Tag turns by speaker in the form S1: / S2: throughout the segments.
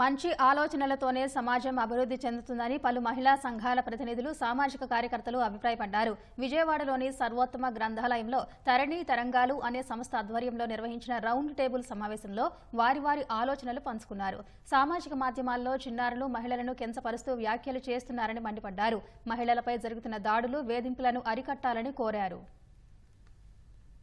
S1: మంచి ఆలోచనలతోనే సమాజం అభివృద్ధి చెందుతుందని పలు మహిళా సంఘాల ప్రతినిధులు సామాజిక కార్యకర్తలు అభిప్రాయపడ్డారు విజయవాడలోని సర్వోత్తమ గ్రంథాలయంలో తరణి తరంగాలు అనే సంస్థ ఆధ్వర్యంలో నిర్వహించిన రౌండ్ టేబుల్ సమావేశంలో వారి వారి ఆలోచనలు పంచుకున్నారు సామాజిక మాధ్యమాల్లో చిన్నారులు మహిళలను కించపరుస్తూ వ్యాఖ్యలు చేస్తున్నారని మండిపడ్డారు మహిళలపై జరుగుతున్న దాడులు వేధింపులను అరికట్టాలని కోరారు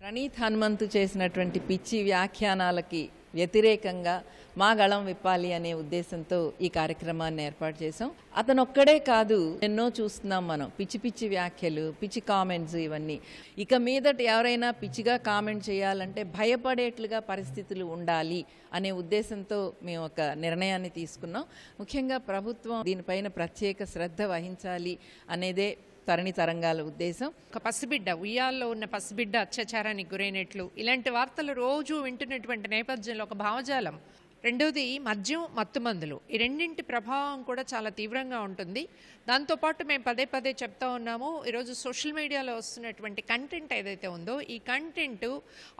S2: ప్రణీత్ హనుమంతు చేసినటువంటి పిచ్చి వ్యాఖ్యానాలకి వ్యతిరేకంగా మా గళం విప్పాలి అనే ఉద్దేశంతో ఈ కార్యక్రమాన్ని ఏర్పాటు చేశాం అతను ఒక్కడే కాదు ఎన్నో చూస్తున్నాం మనం పిచ్చి పిచ్చి వ్యాఖ్యలు పిచ్చి కామెంట్స్ ఇవన్నీ ఇక మీదట ఎవరైనా పిచ్చిగా కామెంట్ చేయాలంటే భయపడేట్లుగా పరిస్థితులు ఉండాలి అనే ఉద్దేశంతో మేము ఒక నిర్ణయాన్ని తీసుకున్నాం ముఖ్యంగా ప్రభుత్వం దీనిపైన ప్రత్యేక శ్రద్ధ వహించాలి అనేదే తరణి తరంగాల ఉద్దేశం
S3: ఒక పసిబిడ్డ ఉయ్యాల్లో ఉన్న పసిబిడ్డ అత్యాచారానికి గురైనట్లు ఇలాంటి వార్తలు రోజు వింటున్నటువంటి నేపథ్యంలో ఒక భావజాలం రెండవది మద్యం మత్తుమందులు ఈ రెండింటి ప్రభావం కూడా చాలా తీవ్రంగా ఉంటుంది దాంతోపాటు మేము పదే పదే చెప్తా ఉన్నాము ఈరోజు సోషల్ మీడియాలో వస్తున్నటువంటి కంటెంట్ ఏదైతే ఉందో ఈ కంటెంట్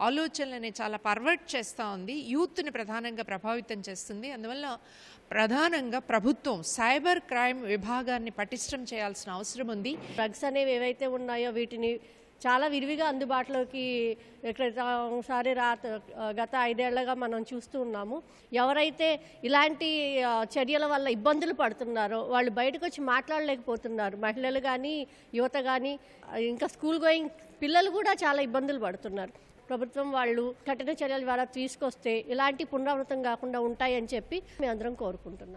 S3: ఆలోచనలని చాలా పర్వర్ట్ చేస్తూ ఉంది యూత్ని ప్రధానంగా ప్రభావితం చేస్తుంది అందువల్ల ప్రధానంగా ప్రభుత్వం సైబర్ క్రైమ్ విభాగాన్ని పటిష్టం చేయాల్సిన అవసరం ఉంది
S4: డ్రగ్స్ అనేవి ఏవైతే ఉన్నాయో వీటిని చాలా విరివిగా అందుబాటులోకి క్రితంసారి రాత గత ఐదేళ్లగా మనం చూస్తూ ఉన్నాము ఎవరైతే ఇలాంటి చర్యల వల్ల ఇబ్బందులు పడుతున్నారో వాళ్ళు బయటకు వచ్చి మాట్లాడలేకపోతున్నారు మహిళలు కానీ యువత కానీ ఇంకా స్కూల్ గోయింగ్ పిల్లలు కూడా చాలా ఇబ్బందులు పడుతున్నారు ప్రభుత్వం వాళ్ళు కఠిన చర్యల ద్వారా తీసుకొస్తే ఇలాంటి పునరావృతం కాకుండా ఉంటాయని చెప్పి మేమందరం కోరుకుంటున్నాం